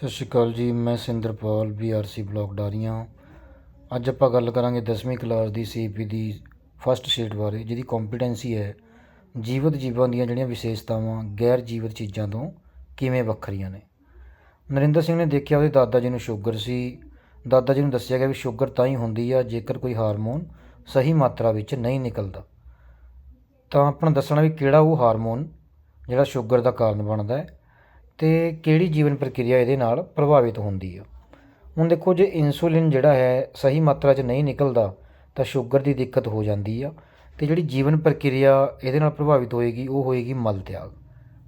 ਸਤਿ ਸ਼੍ਰੀ ਅਕਾਲ ਜੀ, ਮੈਂ ਸਿੰਦਰਪਾਲ ਬੀਆਰਸੀ ਬਲਾਕ ਡਾਰੀਆਂ। ਅੱਜ ਆਪਾਂ ਗੱਲ ਕਰਾਂਗੇ 10ਵੀਂ ਕਲਾਸ ਦੀ ਸੀਪੀ ਦੀ ਫਸਟ ਸ਼ੀਟ ਬਾਰੇ, ਜਿਹਦੀ ਕੰਪੀਟੈਂਸੀ ਹੈ ਜੀਵਤ ਜੀਵਾਂ ਦੀਆਂ ਜਿਹੜੀਆਂ ਵਿਸ਼ੇਸ਼ਤਾਵਾਂ, ਗੈਰ ਜੀਵਤ ਚੀਜ਼ਾਂ ਤੋਂ ਕਿਵੇਂ ਵੱਖਰੀਆਂ ਨੇ। ਨਰਿੰਦਰ ਸਿੰਘ ਨੇ ਦੇਖਿਆ ਉਹਦੇ ਦਾਦਾ ਜੀ ਨੂੰ ਸ਼ੂਗਰ ਸੀ। ਦਾਦਾ ਜੀ ਨੂੰ ਦੱਸਿਆ ਗਿਆ ਵੀ ਸ਼ੂਗਰ ਤਾਂ ਹੀ ਹੁੰਦੀ ਆ ਜੇਕਰ ਕੋਈ ਹਾਰਮੋਨ ਸਹੀ ਮਾਤਰਾ ਵਿੱਚ ਨਹੀਂ ਨਿਕਲਦਾ। ਤਾਂ ਆਪਣਾ ਦੱਸਣਾ ਵੀ ਕਿਹੜਾ ਉਹ ਹਾਰਮੋਨ ਜਿਹੜਾ ਸ਼ੂਗਰ ਦਾ ਕਾਰਨ ਬਣਦਾ ਹੈ। ਅਤੇ ਕਿਹੜੀ ਜੀਵਨ ਪ੍ਰਕਿਰਿਆ ਇਹਦੇ ਨਾਲ ਪ੍ਰਭਾਵਿਤ ਹੁੰਦੀ ਆ? ਹੁਣ ਦੇਖੋ, ਜੇ ਇਨਸੂਲਿਨ ਜਿਹੜਾ ਹੈ ਸਹੀ ਮਾਤਰਾ 'ਚ ਨਹੀਂ ਨਿਕਲਦਾ, ਤਾਂ ਸ਼ੂਗਰ ਦੀ ਦਿੱਕਤ ਹੋ ਜਾਂਦੀ ਆ ਅਤੇ ਜਿਹੜੀ ਜੀਵਨ ਪ੍ਰਕਿਰਿਆ ਇਹਦੇ ਨਾਲ ਪ੍ਰਭਾਵਿਤ ਹੋਏਗੀ, ਉਹ ਹੋਏਗੀ ਮਲ ਤਿਆਗ।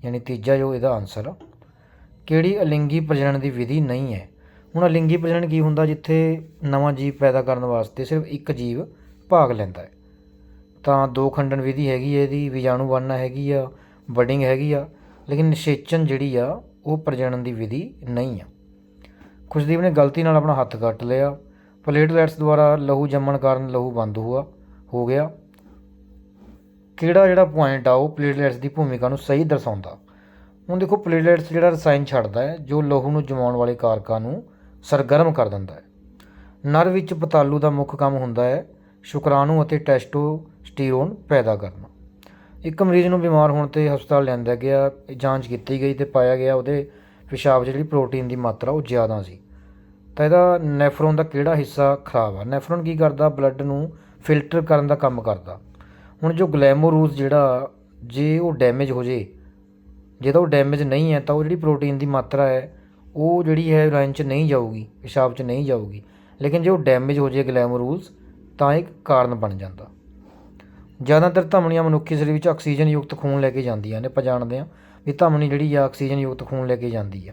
ਯਾਨੀ ਤੀਜਾ ਜੋ ਇਹਦਾ ਆਨਸਰ ਆ, ਕਿਹੜੀ ਅਲਿੰਗੀ ਪ੍ਰਜਨਨ ਦੀ ਵਿਧੀ ਨਹੀਂ ਹੈ? ਹੁਣ ਅਲਿੰਗੀ ਪ੍ਰਜਨਨ ਕੀ ਹੁੰਦਾ? ਜਿੱਥੇ ਨਵਾਂ ਜੀਵ ਪੈਦਾ ਕਰਨ ਵਾਸਤੇ ਸਿਰਫ ਇੱਕ ਜੀਵ ਭਾਗ ਲੈਂਦਾ ਹੈ। ਤਾਂ ਦੋ ਖੰਡਨ ਵਿਧੀ ਹੈਗੀ ਹੈ ਇਹਦੀ ਵਿਜਾਣੂ ਬਣਨਾ ਹੈਗੀ ਆ ਬਡਿੰਗ ਹੈਗੀ ਆ ਲੇਕਿਨ ਨਿਸ਼ੇਚਨ ਜਿਹੜੀ ਆ, ਉਹ ਪ੍ਰਜਨਨ ਦੀ ਵਿਧੀ ਨਹੀਂ ਆ। ਖੁਸ਼ਦੀਪ ਨੇ ਗਲਤੀ ਨਾਲ ਆਪਣਾ ਹੱਥ ਕੱਟ ਲਿਆ। ਪਲੇਟਲੈਟਸ ਦੁਆਰਾ ਲਹੂ ਜੰਮਣ ਕਾਰਨ ਲਹੂ ਬੰਦ ਹੁਆ, ਹੋ ਗਿਆ। ਕਿਹੜਾ ਜਿਹੜਾ ਪੁਆਇੰਟ ਆ, ਉਹ ਪਲੇਟਲੈਟਸ ਦੀ ਭੂਮਿਕਾ ਨੂੰ ਸਹੀ ਦਰਸਾਉਂਦਾ? ਹੁਣ ਦੇਖੋ ਪਲੇਟਲੈਟਸ ਜਿਹੜਾ ਰਸਾਇਣ ਛੱਡਦਾ ਹੈ, ਜੋ ਲਹੂ ਨੂੰ ਜਮਾਉਣ ਵਾਲੇ ਕਾਰਕਾਂ ਨੂੰ ਸਰਗਰਮ ਕਰ ਦਿੰਦਾ ਹੈ। ਨਰ ਵਿੱਚ ਪਤਾਲੂ ਦਾ ਮੁੱਖ ਕੰਮ ਹੁੰਦਾ ਹੈ, ਸ਼ੁਕਰਾਣੂ ਅਤੇ ਟੈਸਟੋਸਟੀਰੋਨ ਪੈਦਾ ਕਰਨਾ। ਇੱਕ ਮਰੀਜ਼ ਨੂੰ ਬਿਮਾਰ ਹੋਣ ਤੇ ਹਸਪਤਾਲ ਲਿਆਂਦਾ ਗਿਆ ਜਾਂਚ ਕੀਤੀ ਗਈ ਤੇ ਪਾਇਆ ਗਿਆ ਉਹਦੇ ਪਿਸ਼ਾਬ 'ਚ ਜਿਹੜੀ ਪ੍ਰੋਟੀਨ ਦੀ ਮਾਤਰਾ ਉਹ ਜ਼ਿਆਦਾ ਸੀ। ਤਾਂ ਇਹਦਾ ਨੈਫਰੋਨ ਦਾ ਕਿਹੜਾ ਹਿੱਸਾ ਖਰਾਬ ਆ? ਨੈਫਰੋਨ ਕੀ ਕਰਦਾ? ਬਲੱਡ ਨੂੰ ਫਿਲਟਰ ਕਰਨ ਦਾ ਕੰਮ ਕਰਦਾ। ਹੁਣ ਜੋ ਗਲੈਮੋਰੂਸ ਜਿਹੜਾ, ਜੇ ਉਹ ਡੈਮੇਜ ਹੋ ਜੇ ਜੇ ਤਾਂ ਉਹ ਡੈਮੇਜ ਨਹੀਂ ਹੈ, ਤਾਂ ਉਹ ਜਿਹੜੀ ਪ੍ਰੋਟੀਨ ਦੀ ਮਾਤਰਾ ਹੈ, ਉਹ ਜਿਹੜੀ ਹੈ ਯੂਰਾਈਨ 'ਚ ਨਹੀਂ ਜਾਊਗੀ, ਪਿਸ਼ਾਬ 'ਚ ਨਹੀਂ ਜਾਊਗੀ। ਲੇਕਿਨ ਜੇ ਉਹ ਡੈਮੇਜ ਹੋ ਜੇ ਗਲੈਮੋਰੂਸ ਤਾਂ ਇੱਕ ਕਾਰਨ ਬਣ ਜਾਂਦਾ। ਜ਼ਿਆਦਾਤਰ ਧਮਨੀਆਂ ਮਨੁੱਖੀ ਸਰੀਰ ਵਿੱਚ ਆਕਸੀਜਨ ਯੁਕਤ ਖੂਨ ਲੈ ਕੇ ਜਾਂਦੀਆਂ ਨੇ, ਆਪਾਂ ਜਾਣਦੇ ਹਾਂ ਵੀ ਧਮਨੀ ਜਿਹੜੀ ਆ ਆਕਸੀਜਨ ਯੁਕਤ ਖੂਨ ਲੈ ਕੇ ਜਾਂਦੀ ਆ।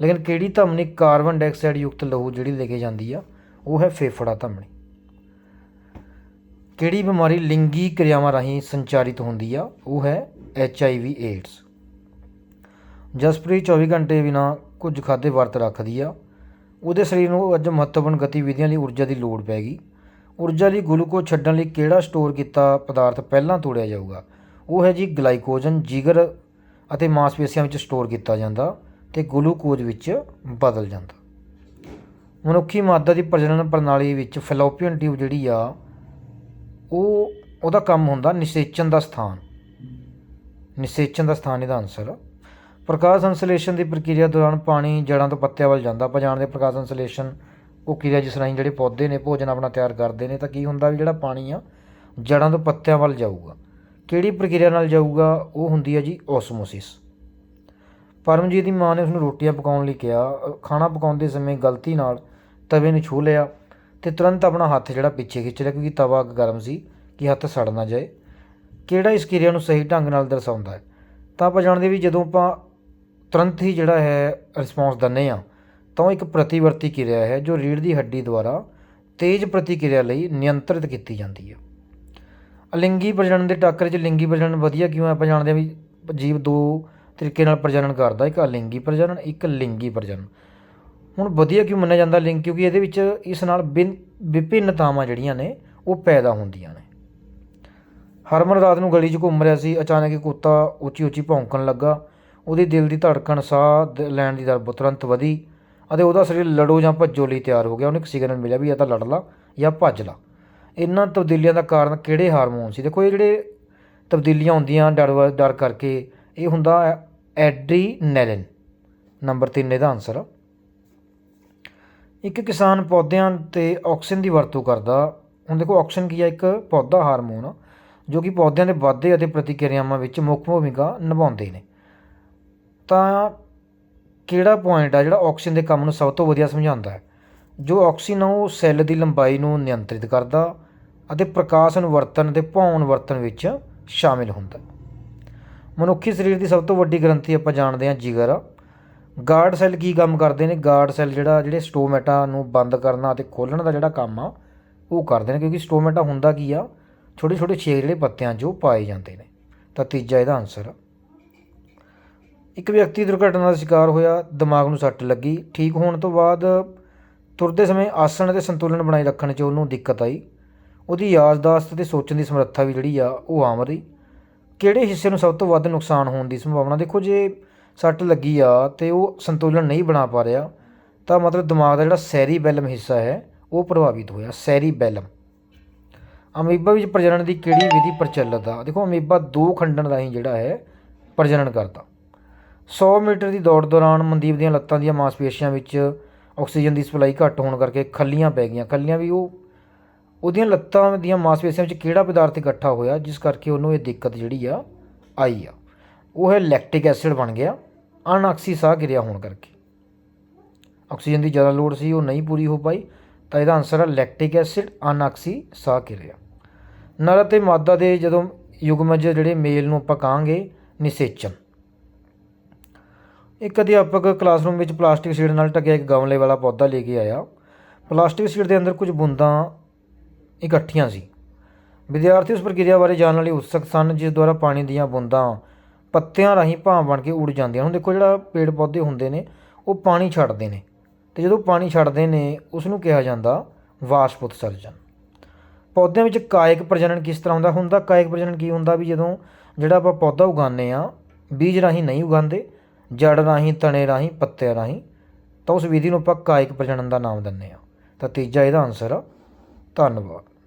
ਲੇਕਿਨ ਕਿਹੜੀ ਧਮਨੀ ਕਾਰਬਨ ਡਾਈਆਕਸਾਈਡ ਯੁਕਤ ਲਹੂ ਜਿਹੜੀ ਲੈ ਕੇ ਜਾਂਦੀ ਆ, ਉਹ ਹੈ ਫੇਫੜਾ ਧਮਨੀ ਕਿਹੜੀ ਬਿਮਾਰੀ ਲਿੰਗੀ ਕਿਰਿਆਵਾਂ ਰਾਹੀਂ ਸੰਚਾਰਿਤ ਹੁੰਦੀ ਆ, ਉਹ ਹੈ H I V AIDS Jaspreet 24 ਘੰਟੇ ਬਿਨਾ ਕੁਝ ਖਾਦੇ ਵਰਤ ਰੱਖਦੀ ਆ, ਉਹਦੇ ਸਰੀਰ ਨੂੰ ਅੱਜ ਮਹੱਤਵਪੂਰਨ ਗਤੀਵਿਧੀਆਂ ਲਈ ਊਰਜਾ ਦੀ ਲੋੜ ਪੈ ਗਈ। ਊਰਜਾ ਲਈ ਗਲੂਕੋਜ਼ ਛੱਡਣ ਲਈ ਕਿਹੜਾ ਸਟੋਰ ਕੀਤਾ ਪਦਾਰਥ ਪਹਿਲਾਂ ਤੋੜਿਆ ਜਾਊਗਾ? ਉਹ ਹੈ ਜੀ ਗਲਾਈਕੋਜਨ ਜਿਗਰ ਅਤੇ ਮਾਸਪੇਸ਼ੀਆਂ ਵਿੱਚ ਸਟੋਰ ਕੀਤਾ ਜਾਂਦਾ ਤੇ ਗਲੂਕੋਜ਼ ਵਿੱਚ ਬਦਲ ਜਾਂਦਾ। ਮਨੁੱਖੀ ਮਾਦਾ ਦੀ ਪ੍ਰਜਨਨ ਪ੍ਰਣਾਲੀ ਵਿੱਚ ਫੈਲੋਪੀਅਨ ਟਿਊਬ ਜਿਹੜੀ ਆ, ਉਹ, ਉਹਦਾ ਕੰਮ ਹੁੰਦਾ ਨਿਸ਼ੇਚਨ ਦਾ ਸਥਾਨ। ਨਿਸ਼ੇਚਨ ਦਾ ਸਥਾਨ ਇਹਦਾ ਆਨਸਰ ਪ੍ਰਕਾਸ਼ ਸੰਸਲੇਸ਼ਨ ਦੀ ਪ੍ਰਕਿਰਿਆ ਦੌਰਾਨ ਪਾਣੀ ਜੜਾਂ ਤੋਂ ਪੱਤਿਆਂ ਵੱਲ ਜਾਂਦਾ। ਆਪਾਂ ਜਾਣਦੇ ਹਾਂ ਪ੍ਰਕਾਸ਼ ਸੰਸਲੇਸ਼ਨ ਉਹ ਕਿਰਿਆ ਜਿਸ ਰਾਹੀਂ ਜਿਹੜੇ ਪੌਦੇ ਨੇ, ਭੋਜਨ ਆਪਣਾ ਤਿਆਰ ਕਰਦੇ ਨੇ, ਤਾਂ ਕੀ ਹੁੰਦਾ ਵੀ ਜਿਹੜਾ ਪਾਣੀ ਆ, ਜੜਾਂ ਤੋਂ ਪੱਤਿਆਂ ਵੱਲ ਜਾਊਗਾ। ਕਿਹੜੀ ਪ੍ਰਕਿਰਿਆ ਨਾਲ ਜਾਊਗਾ? ਉਹ ਹੁੰਦੀ ਹੈ ਜੀ ਓਸਮੋਸਿਸ। ਪਰਮਜੀਤ ਦੀ ਮਾਂ ਨੇ ਉਸਨੂੰ ਰੋਟੀਆਂ ਪਕਾਉਣ ਲਈ ਕਿਹਾ ਖਾਣਾ ਪਕਾਉਂਦੇ ਸਮੇਂ ਗਲਤੀ ਨਾਲ ਤਵੇ ਨੂੰ ਛੂ ਲਿਆ ਤੇ ਤੁਰੰਤ ਆਪਣਾ ਹੱਥ ਜਿਹੜਾ ਪਿੱਛੇ ਖਿੱਚ ਲਿਆ, ਕਿਉਂਕਿ ਤਵਾ ਗਰਮ ਸੀ ਕਿ ਹੱਥ ਸੜ ਨਾ ਜਾਏ। ਕਿਹੜਾ ਇਸ ਕਿਰਿਆ ਨੂੰ ਸਹੀ ਢੰਗ ਨਾਲ ਦਰਸਾਉਂਦਾ ਹੈ? ਤਾਂ ਆਪਾਂ ਜਾਣਦੇ ਵੀ ਜਦੋਂ ਆਪਾਂ ਤੁਰੰਤ ਹੀ ਜਿਹੜਾ ਹੈ ਰਿਸਪੌਂਸ ਦਿੰਦੇ ਆ ਤਾਂ ਉਹ ਇੱਕ ਪ੍ਰਤੀਵਰਤੀ ਕਿਰਿਆ ਹੈ ਜੋ ਰੀੜ੍ਹ ਦੀ ਹੱਡੀ ਦੁਆਰਾ ਤੇਜ਼ ਪ੍ਰਤੀਕਿਰਿਆ ਲਈ ਨਿਯੰਤਰਿਤ ਕੀਤੀ ਜਾਂਦੀ ਹੈ। ਅਲਿੰਗੀ ਪ੍ਰਜਨਨ ਦੇ ਟੱਕਰ 'ਚ ਲਿੰਗੀ ਪ੍ਰਜਨਨ ਵਧੀਆ ਕਿਉਂ ਹੈ? ਆਪਾਂ ਜਾਣਦੇ ਹਾਂ ਵੀ ਜੀਵ ਦੋ ਤਰੀਕੇ ਨਾਲ ਪ੍ਰਜਨਨ ਕਰਦਾ, ਇੱਕ ਅਲਿੰਗੀ ਪ੍ਰਜਨਨ, ਇੱਕ ਲਿੰਗੀ ਪ੍ਰਜਨਨ। ਹੁਣ ਵਧੀਆ ਕਿਉਂ ਮੰਨਿਆ ਜਾਂਦਾ ਲਿੰਗ? ਕਿਉਂਕਿ ਇਹਦੇ ਵਿੱਚ ਇਸ ਨਾਲ ਬਿਨ, ਵਿਭਿੰਨਤਾਵਾਂ ਜਿਹੜੀਆਂ ਨੇ, ਉਹ ਪੈਦਾ ਹੁੰਦੀਆਂ ਨੇ। ਹਰਮਨ ਰਾਤ ਨੂੰ ਗਲੀ 'ਚ ਘੁੰਮ ਰਿਹਾ ਸੀ, ਅਚਾਨਕ ਇੱਕ ਕੁੱਤਾ ਉੱਚੀ ਉੱਚੀ ਭੌਂਕਣ ਲੱਗਾ। ਉਹਦੇ ਦਿਲ ਦੀ ਧੜਕਣ ਸਾਹ ਲੈਣ ਦੀ ਦਰ ਤੁਰੰਤ ਵਧੀ। ਅਤੇ ਉਹਦਾ ਸਰੀਰ ਲੜੋ ਜਾਂ ਭੱਜੋ ਲਈ ਤਿਆਰ ਹੋ ਗਿਆ। ਉਹਨੂੰ ਇੱਕ ਸਿਗਨਲ ਮਿਲਿਆ ਵੀ ਜਾਂ ਤਾਂ ਲੜ ਲਾ ਜਾਂ ਭੱਜ ਲਾ। ਇਹਨਾਂ ਤਬਦੀਲੀਆਂ ਦਾ ਕਾਰਨ ਕਿਹੜੇ ਹਾਰਮੋਨ ਸੀ? ਦੇਖੋ, ਇਹ ਜਿਹੜੇ ਤਬਦੀਲੀਆਂ ਹੁੰਦੀਆਂ, ਡਰ ਵਾ- ਡਰ ਕਰਕੇ, ਇਹ ਹੁੰਦਾ ਐਡਰੀਨੈਲਿਨ। ਨੰਬਰ 3 ਇਹਦਾ ਆਨਸਰ ਆ। ਇੱਕ ਕਿਸਾਨ ਪੌਦਿਆਂ ਤੇ ਆਕਸੀਜਨ ਦੀ ਵਰਤੋਂ ਕਰਦਾ। ਹੁਣ ਦੇਖੋ, ਆਕਸੀਜਨ ਕੀ ਆ? ਇੱਕ ਪੌਦਾ ਹਾਰਮੋਨ ਆ, ਜੋ ਕਿ ਪੌਦਿਆਂ ਦੇ ਵਾਧੇ ਅਤੇ ਪ੍ਰਤੀਕਿਰਿਆਵਾਂ ਵਿੱਚ ਮੁੱਖ ਭੂਮਿਕਾ ਨਿਭਾਉਂਦੇ ਨੇ। ਤਾਂ ਕਿਹੜਾ ਪੁਆਇੰਟ ਆ ਜਿਹੜਾ ਆਕਸੀਜਨ ਦੇ ਕੰਮ ਨੂੰ ਸਭ ਤੋਂ ਵਧੀਆ ਸਮਝਾਉਂਦਾ ਹੈ? ਜੋ ਆਕਸੀਜਨ ਆ ਉਹ ਸੈੱਲ ਦੀ ਲੰਬਾਈ ਨੂੰ ਨਿਯੰਤਰਿਤ ਕਰਦਾ ਅਤੇ ਪ੍ਰਕਾਸ਼ ਅਨੁਵਰਤਨ ਅਤੇ ਭੌਂ ਅਨੁਵਰਤਨ ਵਿੱਚ ਸ਼ਾਮਿਲ ਹੁੰਦਾ। ਮਨੁੱਖੀ ਸਰੀਰ ਦੀ ਸਭ ਤੋਂ ਵੱਡੀ ਗ੍ਰੰਥੀ ਆਪਾਂ ਜਾਣਦੇ ਹਾਂ ਜਿਗਰ ਆ। ਗਾਰਡ ਸੈੱਲ ਕੀ ਕੰਮ ਕਰਦੇ ਨੇ? ਗਾਰਡ ਸੈੱਲ ਜਿਹੜਾ, ਜਿਹੜੇ ਸਟੋਮੈਟਾ ਨੂੰ ਬੰਦ ਕਰਨਾ ਅਤੇ ਖੋਲ੍ਹਣ ਦਾ ਜਿਹੜਾ ਕੰਮ ਆ, ਉਹ ਕਰਦੇ ਨੇ ਕਿਉਂਕਿ ਸਟੋਮੈਟਾ ਹੁੰਦਾ ਕੀ ਆ? ਛੋਟੇ ਛੋਟੇ ਛੇਦ ਜਿਹੜੇ ਪੱਤਿਆਂ 'ਚ ਉਹ ਪਾਏ ਜਾਂਦੇ ਨੇ। ਤਾਂ ਤੀਜਾ ਇਹਦਾ ਆਨਸਰ ਆ। ਇੱਕ ਵਿਅਕਤੀ ਦੁਰਘਟਨਾ ਦਾ ਸ਼ਿਕਾਰ ਹੋਇਆ, ਦਿਮਾਗ ਨੂੰ ਸੱਟ ਲੱਗੀ। ਠੀਕ ਹੋਣ ਤੋਂ ਬਾਅਦ ਤੁਰਦੇ ਸਮੇਂ ਆਸਣ ਅਤੇ ਸੰਤੁਲਨ ਬਣਾਈ ਰੱਖਣ 'ਚ ਉਹਨੂੰ ਦਿੱਕਤ ਆਈ। ਉਹਦੀ ਯਾਦਦਾਸ਼ਤ ਤੇ ਸੋਚਣ ਦੀ ਸਮਰੱਥਾ ਵੀ ਜਿਹੜੀ ਆ, ਉਹ ਆਮ ਰਹੀ। ਕਿਹੜੇ ਹਿੱਸੇ ਨੂੰ ਸਭ ਤੋਂ ਵੱਧ ਨੁਕਸਾਨ ਹੋਣ ਦੀ ਸੰਭਾਵਨਾ? ਦੇਖੋ, ਜੇ ਸੱਟ ਲੱਗੀ ਆ ਤੇ ਉਹ ਸੰਤੁਲਨ ਨਹੀਂ ਬਣਾ ਪਾ ਰਿਹਾ, ਤਾਂ ਮਤਲਬ ਦਿਮਾਗ ਦਾ ਜਿਹੜਾ ਸੈਰੀਬੈਲਮ ਹਿੱਸਾ ਹੈ, ਉਹ ਪ੍ਰਭਾਵਿਤ ਹੋਇਆ। ਸੈਰੀਬੈਲਮ। ਅਮੀਬਾ ਵਿੱਚ ਪ੍ਰਜਨਨ ਦੀ ਕਿਹੜੀ ਵਿਧੀ ਪ੍ਰਚਲਿਤ ਆ? ਦੇਖੋ, ਅਮੀਬਾ ਦੋ ਖੰਡਨ ਰਾਹੀਂ ਜਿਹੜਾ ਹੈ, ਪ੍ਰਜਨਨ ਕਰਦਾ। 100 ਮੀਟਰ ਦੀ ਦੌੜ ਦੌਰਾਨ ਮਨਦੀਪ ਦੀਆਂ ਲੱਤਾਂ ਦੀਆਂ ਮਾਸਪੇਸ਼ੀਆਂ ਵਿੱਚ ਆਕਸੀਜਨ ਦੀ ਸਪਲਾਈ ਘੱਟ ਹੋਣ ਕਰਕੇ ਖੱਲੀਆਂ ਪੈ ਗਈਆਂ। ਖੱਲੀਆਂ ਵੀ ਉਹ, ਉਹਦੀਆਂ ਲੱਤਾਂ ਦੀਆਂ ਮਾਸਪੇਸ਼ੀਆਂ ਵਿੱਚ ਕਿਹੜਾ ਪਦਾਰਥ ਇਕੱਠਾ ਹੋਇਆ, ਜਿਸ ਕਰਕੇ ਉਹਨੂੰ ਇਹ ਦਿੱਕਤ ਜਿਹੜੀ ਆ, ਆਈ ਆ। ਉਹ ਹੈ ਲੈਕਟਿਕ ਐਸਿਡ ਬਣ ਗਿਆ, ਅਣਆਕਸੀ ਸਾਹ ਕਿਰਿਆ ਹੋਣ ਕਰਕੇ। ਆਕਸੀਜਨ ਦੀ ਜ਼ਿਆਦਾ ਲੋੜ ਸੀ, ਉਹ ਨਹੀਂ ਪੂਰੀ ਹੋ ਪਾਈ, ਤਾਂ ਇਹਦਾ ਆਨਸਰ ਹੈ ਲੈਕਟਿਕ ਐਸਿਡ, ਅਣਆਕਸੀ ਸਾਹ ਕਿਰਿਆ ਨਰ ਅਤੇ ਮਾਦਾ ਦੇ ਜਦੋਂ ਯੁਗਮਜ ਜਿਹੜੇ ਮੇਲ ਨੂੰ ਆਪਾਂ ਕਹਾਂਗੇ, ਨਿਸ਼ੇਚਨ। ਇੱਕ ਅਧਿਆਪਕ ਕਲਾਸਰੂਮ ਵਿੱਚ ਪਲਾਸਟਿਕ ਸ਼ੀਟ ਨਾਲ ਢਕਿਆ ਇੱਕ ਗਮਲੇ ਵਾਲਾ ਪੌਦਾ ਲੈ ਕੇ ਆਇਆ। ਪਲਾਸਟਿਕ ਸ਼ੀਟ ਦੇ ਅੰਦਰ ਕੁਝ ਬੂੰਦਾਂ ਇਕੱਠੀਆਂ ਸੀ। ਵਿਦਿਆਰਥੀ ਉਸ ਪ੍ਰਕਿਰਿਆ ਬਾਰੇ ਜਾਣਨ ਲਈ ਉਤਸੁਕ ਸਨ, ਜਿਸ ਦੁਆਰਾ ਪਾਣੀ ਦੀਆਂ ਬੂੰਦਾਂ ਪੱਤਿਆਂ ਰਾਹੀਂ ਭਾਂ ਬਣ ਕੇ ਉੱਡ ਜਾਂਦੀਆਂ ਹੁਣ ਦੇਖੋ ਜਿਹੜਾ ਪੇੜ ਪੌਦੇ ਹੁੰਦੇ ਨੇ, ਉਹ ਪਾਣੀ ਛੱਡਦੇ ਨੇ ਤੇ ਜਦੋਂ ਪਾਣੀ ਛੱਡਦੇ ਨੇ ਉਸ ਨੂੰ ਕਿਹਾ ਜਾਂਦਾ ਵਾਸ਼ਪ ਉਤਸਰਜਨ ਪੌਦਿਆਂ ਵਿੱਚ ਕਾਇਕ ਪ੍ਰਜਨਨ ਕਿਸ ਤਰ੍ਹਾਂ ਹੁੰਦਾ? ਹੁੰਦਾ ਕਾਇਕ ਪ੍ਰਜਨਨ ਕੀ ਹੁੰਦਾ? ਵੀ ਜਦੋਂ ਜਿਹੜਾ ਆਪਾਂ ਪੌਦਾ ਉਗਾਉਂਦੇ ਆ ਬੀਜ ਰਾਹੀਂ ਨਹੀਂ ਉਗਾਉਂਦੇ ਜੜ ਰਾਹੀਂ, ਤਣੇ ਰਾਹੀਂ, ਪੱਤਿਆਂ ਰਾਹੀਂ, ਤਾਂ ਉਸ ਵਿਧੀ ਨੂੰ ਆਪਾਂ ਕਾਇਕ ਪ੍ਰਜਣਨ ਦਾ ਨਾਮ ਦਿੰਦੇ ਹਾਂ। ਤਾਂ ਤੀਜਾ ਇਹਦਾ ਆਨਸਰ ਆ, ਧੰਨਵਾਦ।